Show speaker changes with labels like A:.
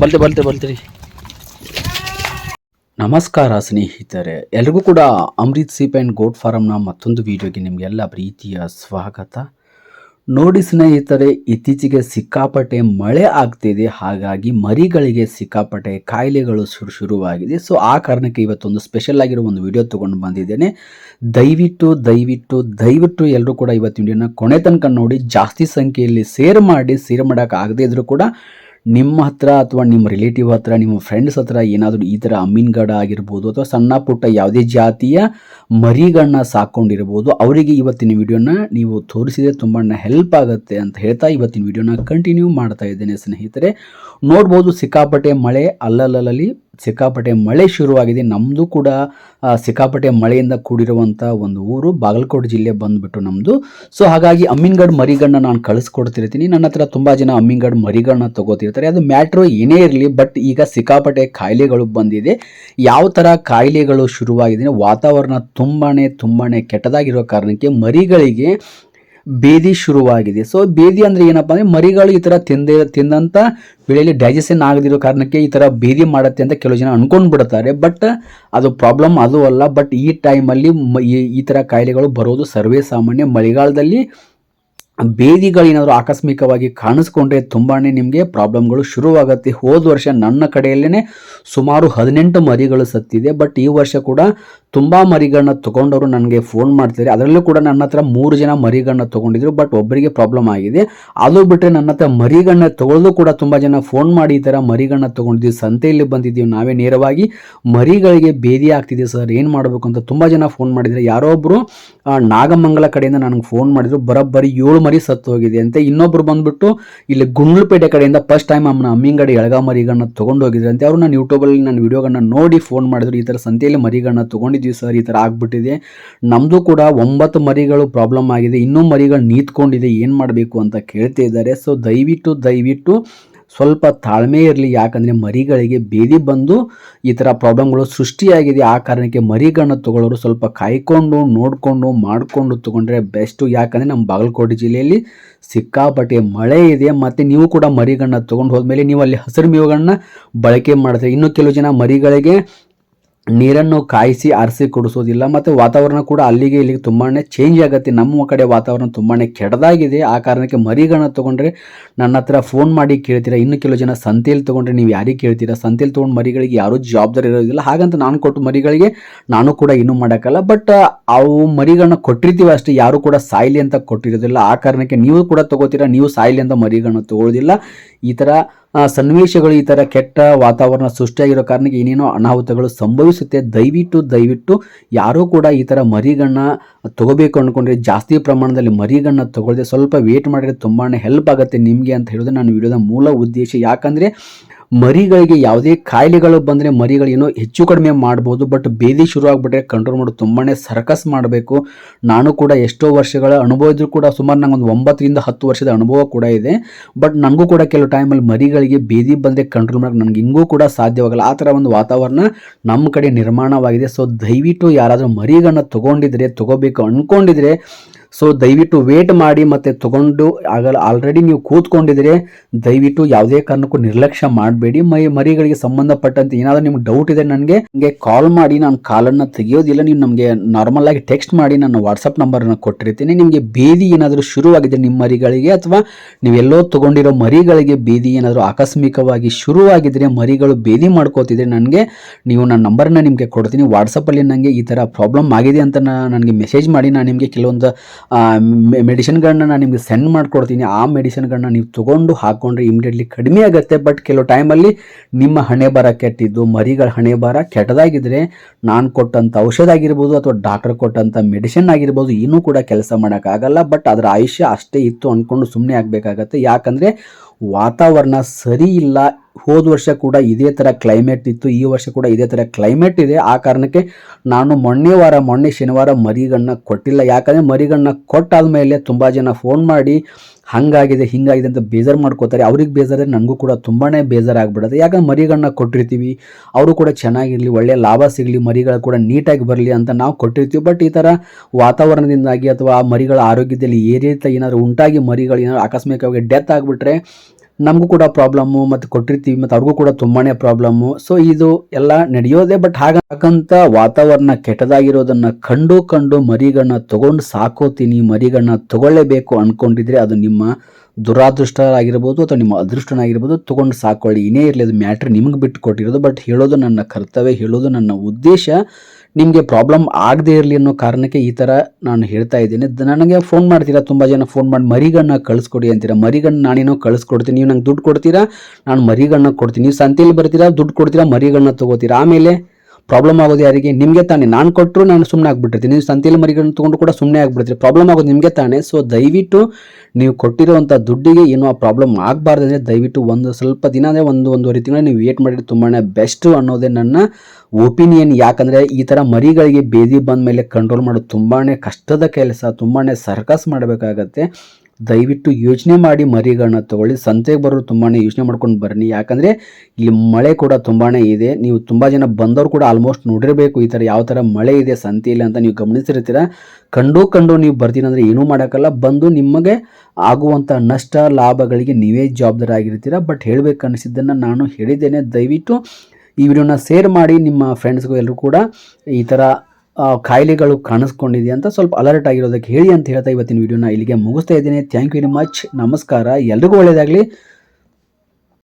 A: ಬಲ್ತೆ ಬಲ್ತೆ ಬಲ್ತೆ. ನಮಸ್ಕಾರ ಸ್ನೇಹಿತರೆ. ಎಲ್ರಿಗೂ ಕೂಡ ಅಮೃತ್ ಸೀಪ್ ಆ್ಯಂಡ್ ಗೋಟ್ ಫಾರಮ್ನ ಮತ್ತೊಂದು ವಿಡಿಯೋಗೆ ನಿಮಗೆಲ್ಲ ಪ್ರೀತಿಯ ಸ್ವಾಗತ. ನೋಡಿ ಸ್ನೇಹಿತರೆ, ಇತ್ತೀಚೆಗೆ ಸಿಕ್ಕಾಪಟ್ಟೆ ಮಳೆ ಆಗ್ತಿದೆ. ಹಾಗಾಗಿ ಮರಿಗಳಿಗೆ ಸಿಕ್ಕಾಪಟ್ಟೆ ಕಾಯಿಲೆಗಳು ಶುರು ಶುರುವಾಗಿದೆ. ಸೊ ಆ ಕಾರಣಕ್ಕೆ ಇವತ್ತೊಂದು ಸ್ಪೆಷಲ್ ಆಗಿರೋ ಒಂದು ವಿಡಿಯೋ ತೊಗೊಂಡು ಬಂದಿದ್ದೇನೆ. ದಯವಿಟ್ಟು ದಯವಿಟ್ಟು ದಯವಿಟ್ಟು ಎಲ್ಲರೂ ಕೂಡ ಇವತ್ತು ವಿಡಿಯೋನ ಕೊನೆ ತನಕ ನೋಡಿ, ಜಾಸ್ತಿ ಸಂಖ್ಯೆಯಲ್ಲಿ ಸೇರ್ ಮಾಡಿ ಸೇರ್ ಮಾಡೋಕೆ ಆಗದೇ ಇದ್ರೂ ಕೂಡ ನಿಮ್ಮ ಹತ್ರ ಅಥವಾ ನಿಮ್ಮ ರಿಲೇಟಿವ್ ಹತ್ರ, ನಿಮ್ಮ ಫ್ರೆಂಡ್ಸ್ ಹತ್ರ ಏನಾದರೂ ಈ ಥರ ಅಮೀನ್ಗಡ ಆಗಿರ್ಬೋದು, ಅಥವಾ ಸಣ್ಣ ಪುಟ್ಟ ಯಾವುದೇ ಜಾತಿಯ ಮರಿಗಳನ್ನ ಸಾಕೊಂಡಿರ್ಬೋದು. ಅವರಿಗೆ ಇವತ್ತಿನ ವಿಡಿಯೋನ ನೀವು ತೋರಿಸಿದರೆ ತುಂಬ ಹೆಲ್ಪ್ ಆಗುತ್ತೆ ಅಂತ ಹೇಳ್ತಾ ಇವತ್ತಿನ ವಿಡಿಯೋನ ಕಂಟಿನ್ಯೂ ಮಾಡ್ತಾ ಇದ್ದೇನೆ ಸ್ನೇಹಿತರೆ. ನೋಡ್ಬೋದು ಸಿಕ್ಕಾಪಟ್ಟೆ ಮಳೆ, ಅಲ್ಲಲ್ಲಲ್ಲಿ ಸಿಕ್ಕಾಪಟ್ಟೆ ಮಳೆ ಶುರುವಾಗಿದೆ. ನಮ್ಮದು ಕೂಡ ಸಿಕ್ಕಾಪಟ್ಟೆ ಮಳೆಯಿಂದ ಕೂಡಿರುವಂಥ ಒಂದು ಊರು ಬಾಗಲಕೋಟೆ ಜಿಲ್ಲೆ ಬಂದುಬಿಟ್ಟು ನಮ್ಮದು ಸೊ ಹಾಗಾಗಿ ಅಮ್ಮಿನ್ಗಡ್ ಮರಿಗಳನ್ನ ನಾನು ಕಳಿಸ್ಕೊಡ್ತಿರ್ತೀನಿ. ನನ್ನ ಹತ್ರ ತುಂಬ ಜನ ಅಮ್ಮಿನ್ಗಡ್ ಮರಿಗಳನ್ನ ತಗೋತಿರ್ತಾರೆ. ಅದು ಮ್ಯಾಟ್ರು ಏನೇ ಇರಲಿ, ಬಟ್ ಈಗ ಸಿಕ್ಕಾಪಟ್ಟೆ ಕಾಯಿಲೆಗಳು ಬಂದಿದೆ. ಯಾವ ಥರ ಕಾಯಿಲೆಗಳು ಶುರುವಾಗಿದೆ, ವಾತಾವರಣ ತುಂಬಾ ತುಂಬಾ ಕೆಟ್ಟದಾಗಿರೋ ಕಾರಣಕ್ಕೆ ಮರಿಗಳಿಗೆ ಬೇದಿ ಶುರುವಾಗಿದೆ. ಸೊ ಬೇದಿ ಅಂದರೆ ಏನಪ್ಪ ಅಂದರೆ ಮರಿಗಳು ಈ ಥರ ತಿಂದೇ ತಿಂದಂಥ ಬೆಳೆಯಲ್ಲಿ ಡೈಜೆಷನ್ ಆಗದಿರೋ ಕಾರಣಕ್ಕೆ ಈ ಥರ ಬೇದಿ ಮಾಡುತ್ತೆ ಅಂತ ಕೆಲವು ಜನ ಅಂದ್ಕೊಂಡು ಬಿಡ್ತಾರೆ. ಬಟ್ ಅದು ಪ್ರಾಬ್ಲಮ್ ಅದು ಅಲ್ಲ. ಬಟ್ ಈ ಟೈಮಲ್ಲಿ ಈ ಥರ ಕಾಯಿಲೆಗಳು ಬರೋದು ಸರ್ವೇ ಸಾಮಾನ್ಯ ಮಳೆಗಾಲದಲ್ಲಿ ಬೇದಿಗಳು ಏನಾದರೂ ಆಕಸ್ಮಿಕವಾಗಿ ಕಾಣಿಸ್ಕೊಂಡ್ರೆ ತುಂಬಾ ನಿಮಗೆ ಪ್ರಾಬ್ಲಮ್ಗಳು ಶುರುವಾಗುತ್ತೆ. ಹೋದ ವರ್ಷ ನನ್ನ ಕಡೆಯಲ್ಲೇ ಸುಮಾರು ಹದಿನೆಂಟು ಮರಿಗಳು ಸತ್ತಿದೆ. ಬಟ್ ಈ ವರ್ಷ ಕೂಡ ತುಂಬ ಮರಿಗಳನ್ನ ತೊಗೊಂಡವರು ನನಗೆ ಫೋನ್ ಮಾಡ್ತಿದ್ದಾರೆ. ಅದರಲ್ಲೂ ಕೂಡ ನನ್ನ ಹತ್ರ ಮೂರು ಜನ ಮರಿಗಳನ್ನ ತಗೊಂಡಿದ್ರು. ಬಟ್ ಒಬ್ಬರಿಗೆ ಪ್ರಾಬ್ಲಮ್ ಆಗಿದೆ. ಅದು ಬಿಟ್ಟರೆ ನನ್ನ ಹತ್ರ ಮರಿಗಳನ್ನ ತೊಗೊಳ್ಳೋದು ಕೂಡ ತುಂಬ ಜನ ಫೋನ್ ಮಾಡಿ ಈ ಥರ ಮರಿಗಳನ್ನ ತೊಗೊಂಡಿದ್ದೀವಿ. ಸಂತೆಯಲ್ಲಿ ಬಂದಿದ್ದೀವಿ. ನಾವೇ ನೇರವಾಗಿ ಮರಿಗಳಿಗೆ ಬೇದಿ ಆಗ್ತಿದೆ ಸರ್. ಏನು ಮಾಡಬೇಕು ಅಂತ ತುಂಬ ಜನ ಫೋನ್ ಮಾಡಿದ್ದಾರೆ. ಯಾರೋ ಒಬ್ಬರು ನಾಗಮಂಗಲ ಕಡೆಯಿಂದ ನನಗೆ ಫೋನ್ ಮಾಡಿದ್ರು. ಬರೋಬ್ಬರಿ ಏಳು ಮರಿ ಸತ್ತು ಹೋಗಿದೆ ಅಂತೆ ಇನ್ನೊಬ್ರು ಬಂದ್ಬಿಟ್ಟು ಇಲ್ಲಿ ಗುಂಡ್ಲುಪೇಟೆ ಕಡೆಯಿಂದ ಫಸ್ಟ್ ಟೈಮ್ ಅಮ್ಮನ ಅಮ್ಮಿಂಗಡಿ ಎಳಗ ಮರಿಗಳನ್ನ ತಗೊಂಡು ಹೋಗಿದ್ರು ಅಂತ ಅವರು ನಾನು ಯೂಟ್ಯೂಬಲ್ಲಿ ನನ್ನ ವಿಡಿಯೋಗಳನ್ನ ನೋಡಿ ಫೋನ್ ಮಾಡಿದ್ರು, ಈ ಥರ ಸಂತೆಯಲ್ಲಿ ಮರಿಗಳನ್ನ ತೊಗೊಂಡಿದ್ದೀವಿ ಸರ್ ಈ ಥರ ಆಗ್ಬಿಟ್ಟಿದೆ. ನಮ್ಮದು ಕೂಡ ಒಂಬತ್ತು ಮರಿಗಳು ಪ್ರಾಬ್ಲಮ್ ಆಗಿದೆ. ಇನ್ನೂ ಮರಿಗಳು ನೀತ್ಕೊಂಡಿದೆ, ಏನು ಮಾಡಬೇಕು ಅಂತ ಕೇಳ್ತಾ ಇದ್ದಾರೆ. ಸೊ ದಯವಿಟ್ಟು ದಯವಿಟ್ಟು ಸ್ವಲ್ಪ ತಾಳ್ಮೆ ಇರಲಿ. ಯಾಕಂದರೆ ಮರಿಗಳಿಗೆ ಬೇದಿ ಬಂದು ಈ ಥರ ಪ್ರಾಬ್ಲಮ್ಗಳು ಸೃಷ್ಟಿಯಾಗಿದೆ. ಆ ಕಾರಣಕ್ಕೆ ಮರಿಗಳನ್ನ ತೊಗೊಳ್ಳೋರು ಸ್ವಲ್ಪ ಕಾಯ್ಕೊಂಡು, ನೋಡಿಕೊಂಡು, ಮಾಡಿಕೊಂಡು ತೊಗೊಂಡ್ರೆ ಬೆಸ್ಟು. ಯಾಕಂದರೆ ನಮ್ಮ ಬಾಗಲಕೋಟೆ ಜಿಲ್ಲೆಯಲ್ಲಿ ಸಿಕ್ಕಾಪಟ್ಟೆ ಮಳೆ ಇದೆ. ಮತ್ತು ನೀವು ಕೂಡ ಮರಿಗಳನ್ನ ತೊಗೊಂಡು ಹೋದ್ಮೇಲೆ ನೀವು ಅಲ್ಲಿ ಹಸಿರು ಮೇವುಗಳನ್ನ ಬಳಕೆ ಮಾಡ್ತೀರಿ. ಇನ್ನು ಕೆಲವು ಜನ ಮರಿಗಳಿಗೆ ನೀರನ್ನು ಕಾಯಿಸಿ ಆರಿಸಿ ಕುಡಿಸೋದಿಲ್ಲ, ಮತ್ತು ವಾತಾವರಣ ಕೂಡ ಅಲ್ಲಿಗೆ ಇಲ್ಲಿಗೆ ತುಂಬಾ ಚೇಂಜ್ ಆಗುತ್ತೆ. ನಮ್ಮ ಕಡೆ ವಾತಾವರಣ ತುಂಬಾ ಕೆಡದಾಗಿದೆ. ಆ ಕಾರಣಕ್ಕೆ ಮರಿಗಳನ್ನ ತೊಗೊಂಡ್ರೆ ನನ್ನ ಹತ್ರ ಫೋನ್ ಮಾಡಿ ಕೇಳ್ತೀರಾ? ಇನ್ನು ಕೆಲವು ಜನ ಸಂತೆಯಲ್ಲಿ ತೊಗೊಂಡ್ರೆ ನೀವು ಯಾರಿಗೆ ಕೇಳ್ತೀರಾ? ಸಂತೆಯಲ್ಲಿ ತೊಗೊಂಡು ಮರಿಗಳಿಗೆ ಯಾರೂ ಜವಾಬ್ದಾರಿ ಇರೋದಿಲ್ಲ. ಹಾಗಂತ ನಾನು ಕೊಟ್ಟು ಮರಿಗಳಿಗೆ ನಾನು ಕೂಡ ಇನ್ನೂ ಮಾಡೋಕ್ಕಲ್ಲ. ಬಟ್ ಅವು ಮರಿಗಳನ್ನ ಕೊಟ್ಟಿರ್ತೀವಿ ಅಷ್ಟೇ. ಯಾರು ಕೂಡ ಸಾಯಿಲಿ ಅಂತ ಕೊಟ್ಟಿರೋದಿಲ್ಲ. ಆ ಕಾರಣಕ್ಕೆ ನೀವು ಕೂಡ ತೊಗೋತೀರಾ? ನೀವು ಸಾಯಿಲಿ ಅಂತ ಮರಿಗಳನ್ನ ತೊಗೊಳ್ಳೋದಿಲ್ಲ ಈ ಥರ ಸನ್ನಿವೇಶಗಳು ಈ ಥರ ಕೆಟ್ಟ ವಾತಾವರಣ ಸೃಷ್ಟಿಯಾಗಿರೋ ಕಾರಣಕ್ಕೆ ಏನೇನೋ ಅನಾಹುತಗಳು ಸಂಭವಿಸುತ್ತೆ. ದಯವಿಟ್ಟು ದಯವಿಟ್ಟು ಯಾರೂ ಕೂಡ ಈ ಥರ ಮರಿಗಣ್ಣ ತಗೋಬೇಕು ಅಂದ್ಕೊಂಡ್ರೆ ಜಾಸ್ತಿ ಪ್ರಮಾಣದಲ್ಲಿ ಮರಿಗಣ್ಣ ತಗೊಳ್ಳದೆ ಸ್ವಲ್ಪ ವೇಟ್ ಮಾಡಿದ್ರೆ ತುಂಬಾ ಹೆಲ್ಪ್ ಆಗುತ್ತೆ ನಿಮಗೆ ಅಂತ ಹೇಳೋದು ನಾನು ವಿಡಿಯೋದ ಮೂಲ ಉದ್ದೇಶ. ಯಾಕಂದರೆ ಮರಿಗಳಿಗೆ ಯಾವುದೇ ಕಾಯಿಲೆಗಳು ಬಂದರೆ ಮರಿಗಳೇನೋ ಹೆಚ್ಚು ಕಡಿಮೆ ಮಾಡ್ಬೋದು ಬಟ್ ಬೇದಿ ಶುರು ಆಗಿಬಿಟ್ರೆ ಕಂಟ್ರೋಲ್ ಮಾಡೋದು ತುಂಬಾ ಸರ್ಕಸ್ ಮಾಡಬೇಕು. ನಾನು ಕೂಡ ಎಷ್ಟೋ ವರ್ಷಗಳ ಅನುಭವ ಇದ್ರೂ ಕೂಡ ಸುಮಾರು ನನಗೊಂದು ಒಂಬತ್ತರಿಂದ ಹತ್ತು ವರ್ಷದ ಅನುಭವ ಕೂಡ ಇದೆ. ಬಟ್ ನನಗೂ ಕೂಡ ಕೆಲವು ಟೈಮಲ್ಲಿ ಮರಿಗಳಿಗೆ ಬೇದಿ ಬಂದರೆ ಕಂಟ್ರೋಲ್ ಮಾಡೋಕೆ ನನಗೆ ಹಿಂಗೂ ಕೂಡ ಸಾಧ್ಯವಾಗಲ್ಲ. ಆ ಥರ ಒಂದು ವಾತಾವರಣ ನಮ್ಮ ಕಡೆ ನಿರ್ಮಾಣವಾಗಿದೆ. ಸೊ ದಯವಿಟ್ಟು ಯಾರಾದರೂ ಮರಿಗಳನ್ನ ತೊಗೊಂಡಿದ್ರೆ, ತಗೋಬೇಕು ಅಂದ್ಕೊಂಡಿದ್ರೆ ಸೊ ದಯವಿಟ್ಟು ವೇಟ್ ಮಾಡಿ ಮತ್ತೆ ತಗೊಂಡು ಆಗಲ್ಲ ಆಲ್ರೆಡಿ ನೀವು ಕೂತ್ಕೊಂಡಿದ್ರೆ ದಯವಿಟ್ಟು ಯಾವುದೇ ಕಾರಣಕ್ಕೂ ನಿರ್ಲಕ್ಷ್ಯ ಮಾಡಬೇಡಿ. ಮೈ, ಮರಿಗಳಿಗೆ ಸಂಬಂಧಪಟ್ಟಂತೆ ಏನಾದರೂ ನಿಮ್ಗೆ ಡೌಟ್ ಇದೆ ನನಗೆ ನಿಮಗೆ ಕಾಲ್ ಮಾಡಿ, ನಾನು ಕಾಲನ್ನು ತೆಗೆಯೋದಿಲ್ಲ. ನೀವು ನಮಗೆ ನಾರ್ಮಲ್ ಆಗಿ ಟೆಕ್ಸ್ಟ್ ಮಾಡಿ, ನನ್ನ ವಾಟ್ಸಪ್ ನಂಬರನ್ನು ಕೊಟ್ಟಿರ್ತೀನಿ. ನಿಮಗೆ ಬೇದಿ ಏನಾದರೂ ಶುರುವಾಗಿದೆ ನಿಮ್ಮ ಮರಿಗಳಿಗೆ ಅಥವಾ ನೀವೆಲ್ಲೋ ತಗೊಂಡಿರೋ ಮರಿಗಳಿಗೆ ಬೇದಿ ಏನಾದರೂ ಆಕಸ್ಮಿಕವಾಗಿ ಶುರುವಾಗಿದ್ರೆ, ಮರಿಗಳು ಬೇದಿ ಮಾಡ್ಕೋತಿದ್ರೆ ನನಗೆ ನೀವು ನನ್ನ ನಂಬರ್ನ ನಿಮಗೆ ಕೊಡ್ತೀನಿ. ವಾಟ್ಸಪ್ಪಲ್ಲಿ ನನಗೆ ಈ ಥರ ಪ್ರಾಬ್ಲಮ್ ಆಗಿದೆ ಅಂತ ನನಗೆ ಮೆಸೇಜ್ ಮಾಡಿ ನಾನು ನಿಮಗೆ ಕೆಲವೊಂದು ಮೆಡಿಸಿನ್ಗಳನ್ನ ನಾನು ನಿಮಗೆ ಸೆಂಡ್ ಮಾಡಿಕೊಡ್ತೀನಿ. ಆ ಮೆಡಿಷನ್ಗಳನ್ನ ನೀವು ತೊಗೊಂಡು ಹಾಕ್ಕೊಂಡ್ರೆ ಇಮಿಡಿಯೇಟ್ಲಿ ಕಡಿಮೆ ಆಗುತ್ತೆ. ಬಟ್ ಕೆಲವು ಟೈಮಲ್ಲಿ ನಿಮ್ಮ ಹಣೆ ಬರ ಕೆಟ್ಟಿದ್ದು, ಮರಿಗಳ ಹಣೆ ಬರ ಕೆಟ್ಟದಾಗಿದ್ದರೆ ನಾನು ಕೊಟ್ಟಂಥ ಔಷಧ ಆಗಿರ್ಬೋದು ಅಥವಾ ಡಾಕ್ಟರ್ ಕೊಟ್ಟಂಥ ಮೆಡಿಸಿನ್ ಆಗಿರ್ಬೋದು, ಇನ್ನೂ ಕೂಡ ಕೆಲಸ ಮಾಡೋಕ್ಕಾಗಲ್ಲ. ಬಟ್ ಅದರ ಆಯುಷ್ಯ ಅಷ್ಟೇ ಇತ್ತು ಅಂದ್ಕೊಂಡು ಸುಮ್ಮನೆ ಆಗಬೇಕಾಗತ್ತೆ. ಯಾಕಂದರೆ ವಾತಾವರಣ ಸರಿ ಇಲ್ಲ ಹೋದ ವರ್ಷ ಕೂಡ ಇದೇ ಥರ ಕ್ಲೈಮೇಟ್ ಇತ್ತು, ಈ ವರ್ಷ ಕೂಡ ಇದೇ ಥರ ಕ್ಲೈಮೇಟ್ ಇದೆ. ಆ ಕಾರಣಕ್ಕೆ ನಾನು ಮೊನ್ನೆ ವಾರ, ಮೊನ್ನೆ ಶನಿವಾರ ಮರಿಗಣ್ಣ ಕೊಟ್ಟಿಲ್ಲ. ಯಾಕಂದರೆ ಮರಿಗಣ್ಣ ಕೊಟ್ಟಾದ್ಮೇಲೆ ತುಂಬ ಜನ ಫೋನ್ ಮಾಡಿ, ಹಂಗಾಗಿದೆ, ಹಿಂಗಾಗಿದೆ ಅಂತ ಬೇಜಾರು ಮಾಡ್ಕೋತಾರೆ. ಅವ್ರಿಗೆ ಬೇಜಾರೆ, ನನಗೂ ಕೂಡ ತುಂಬಾ ಬೇಜಾರಾಗ್ಬಿಡುತ್ತೆ ಯಾಕಂದ್ರೆ ಮರಿಗಳನ್ನ ಕೊಟ್ಟಿರ್ತೀವಿ, ಅವರು ಕೂಡ ಚೆನ್ನಾಗಿರಲಿ ಒಳ್ಳೆಯ ಲಾಭ ಸಿಗಲಿ, ಮರಿಗಳು ಕೂಡ ನೀಟಾಗಿ ಬರಲಿ ಅಂತ ನಾವು ಕೊಟ್ಟಿರ್ತೀವಿ. ಬಟ್ ಈ ಥರ ವಾತಾವರಣದಿಂದಾಗಿ ಅಥವಾ ಆ ಮರಿಗಳ ಆರೋಗ್ಯದಲ್ಲಿ ಏರಿತ ಏನಾದರೂ ಉಂಟಾಗಿ ಮರಿಗಳು ಏನಾದರೂ ಆಕಸ್ಮಿಕವಾಗಿ ಡೆತ್ ಆಗಿಬಿಟ್ರೆ ನಮಗೂ ಕೂಡ ಪ್ರಾಬ್ಲಮ್ಮು ಮತ್ತು ಕೊಟ್ಟಿರ್ತೀವಿ ಮತ್ತು ಅವ್ರಿಗೂ ಕೂಡ ತುಂಬಾ ಪ್ರಾಬ್ಲಮ್ಮು ಸೊ ಇದು ಎಲ್ಲ ನಡೆಯೋದೇ ಬಟ್ ಹಾಗಂತ ವಾತಾವರಣ ಕೆಟ್ಟದಾಗಿರೋದನ್ನ ಕಂಡು ಕಂಡು ಮರಿಗಳನ್ನ ತಗೊಂಡು ಸಾಕೋತೀನಿ ಮರಿಗಳನ್ನ ತಗೊಳ್ಳೇಬೇಕು ಅನ್ಕೊಂಡಿದ್ರೆ ಅದು ನಿಮ್ಮ ದುರಾದೃಷ್ಟ ಆಗಿರ್ಬೋದು ಅಥವಾ ನಿಮ್ಮ ಅದೃಷ್ಟನಾಗಿರ್ಬೋದು ತೊಗೊಂಡು ಸಾಕೊಳ್ಳಿ. ಇನ್ನೇ ಇರಲಿ, ಅದು ಮ್ಯಾಟ್ರ್ ನಿಮಗೆ ಬಿಟ್ಟು ಕೊಟ್ಟಿರೋದು ಬಟ್ ಹೇಳೋದು ನನ್ನ ಕರ್ತವ್ಯ, ಹೇಳೋದು ನನ್ನ ಉದ್ದೇಶ. ನಿಮಗೆ ಪ್ರಾಬ್ಲಮ್ ಆಗದೇ ಇರಲಿ ಅನ್ನೋ ಕಾರಣಕ್ಕೆ ಈ ಥರ ನಾನು ಹೇಳ್ತಾ ಇದ್ದೀನಿ. ನನಗೆ ಫೋನ್ ಮಾಡ್ತೀರಾ? ತುಂಬ ಜನ ಫೋನ್ ಮಾಡಿ ಮರಿಗಣ್ಣ ಕಳಿಸ್ಕೊಡಿ ಅಂತೀರಾ? ಮರಿಗಣ್ಣ ನಾನೇನೋ ಕಳಿಸ್ಕೊಡ್ತೀನಿ, ನೀವು ನಂಗೆ ದುಡ್ಡು ಕೊಡ್ತೀರಾ? ನಾನು ಮರಿಗಣ್ಣ ಕೊಡ್ತೀನಿ. ನೀವು ಸಂತೆಯಲ್ಲಿ ಬರ್ತೀರಾ? ದುಡ್ಡು ಕೊಡ್ತೀರಾ? ಮರಿಗಣ್ಣ ತೊಗೋತೀರಾ? ಆಮೇಲೆ ಪ್ರಾಬ್ಲಮ್ ಆಗೋದು ಯಾರಿಗೆ? ನಿಮಗೆ ತಾನೇ. ನಾನು ಕೊಟ್ಟರು ನಾನು ಸುಮ್ಮನೆ ಆಗ್ಬಿಟ್ಟಿರ್ತೀನಿ. ನೀವು ಸಂತೆಯಲ್ಲಿ ಮರಿಗಳನ್ನು ತೊಗೊಂಡು ಕೂಡ ಸುಮ್ಮನೆ ಆಗ್ಬಿಡ್ತೀರಿ. ಪ್ರಾಬ್ಲಮ್ ಆಗೋದು ನಿಮಗೆ ತಾನೇ. ಸೊ ದಯವಿಟ್ಟು ನೀವು ಕೊಟ್ಟಿರುವಂಥ ದುಡ್ಡಿಗೆ ಏನೋ ಆ ಪ್ರಾಬ್ಲಮ್ ಆಗಬಾರ್ದು ಅಂದರೆ ದಯವಿಟ್ಟು ಒಂದು ಸ್ವಲ್ಪ ದಿನ ಅಂದರೆ ಒಂದು ಒಂದೂವರೆ ತಿಂಗಳು ನೀವು ವೇಟ್ ಮಾಡಿದ್ರೆ ತುಂಬಾ ಬೆಸ್ಟು ಅನ್ನೋದೇ ನನ್ನ ಒಪಿನಿಯನ್ ಯಾಕಂದರೆ ಈ ಥರ ಮರಿಗಳಿಗೆ ಬೇದಿ ಬಂದ ಮೇಲೆ ಕಂಟ್ರೋಲ್ ಮಾಡೋದು ತುಂಬಾ ಕಷ್ಟದ ಕೆಲಸ ತುಂಬಾ ಸರ್ಕಸ್ ಮಾಡಬೇಕಾಗತ್ತೆ. ದಯವಿಟ್ಟು ಯೋಚನೆ ಮಾಡಿ ಮರಿಗಳನ್ನ ತಗೊಳ್ಳಿ. ಸಂತೆಗೆ ಬರೋರು ತುಂಬಾ ಯೋಚನೆ ಮಾಡ್ಕೊಂಡು ಬನ್ನಿ ಯಾಕಂದರೆ ಇಲ್ಲಿ ಮಳೆ ಕೂಡ ತುಂಬಾ ಇದೆ. ನೀವು ತುಂಬ ಜನ ಬಂದವರು ಕೂಡ ಆಲ್ಮೋಸ್ಟ್ ನೋಡಿರಬೇಕು ಈ ಥರ ಯಾವ ಥರ ಮಳೆ ಇದೆ ಸಂತೆಯಲ್ಲಿ ಅಂತ ನೀವು ಗಮನಿಸಿರ್ತೀರ? ಕಂಡು ಕಂಡು ನೀವು ಬರ್ತೀನಿ ಅಂದರೆ ಏನೂ ಮಾಡೋಕ್ಕಲ್ಲ. ಬಂದು ನಿಮಗೆ ಆಗುವಂಥ ನಷ್ಟ, ಲಾಭಗಳಿಗೆ ನೀವೇ ಜವಾಬ್ದಾರಿ ಆಗಿರ್ತೀರ ಬಟ್ ಹೇಳಬೇಕು ಅನಿಸಿದ್ದನ್ನು ನಾನು ಹೇಳಿದ್ದೇನೆ. ದಯವಿಟ್ಟು ಈ ವಿಡಿಯೋನ ಶೇರ್ ಮಾಡಿ. ನಿಮ್ಮ ಫ್ರೆಂಡ್ಸ್ಗೂ ಎಲ್ಲರೂ ಕೂಡ ಈ ಥರ ಕಾಯಿಲೆಗಳು ಕಾಣಿಸ್ಕೊಂಡಿದೆ ಅಂತ ಸ್ವಲ್ಪ ಅಲರ್ಟ್ ಆಗಿರೋದಕ್ಕೆ ಹೇಳಿ ಅಂತ ಹೇಳ್ತಾ ಇವತ್ತಿನ ವಿಡಿಯೋನ ಇಲ್ಲಿಗೆ ಮುಗಿಸ್ತಾ ಇದ್ದೀನಿ. ಥ್ಯಾಂಕ್ ಯು ವೆರಿ ಮಚ್ ನಮಸ್ಕಾರ. ಎಲ್ರಿಗೂ ಒಳ್ಳೆಯದಾಗಲಿ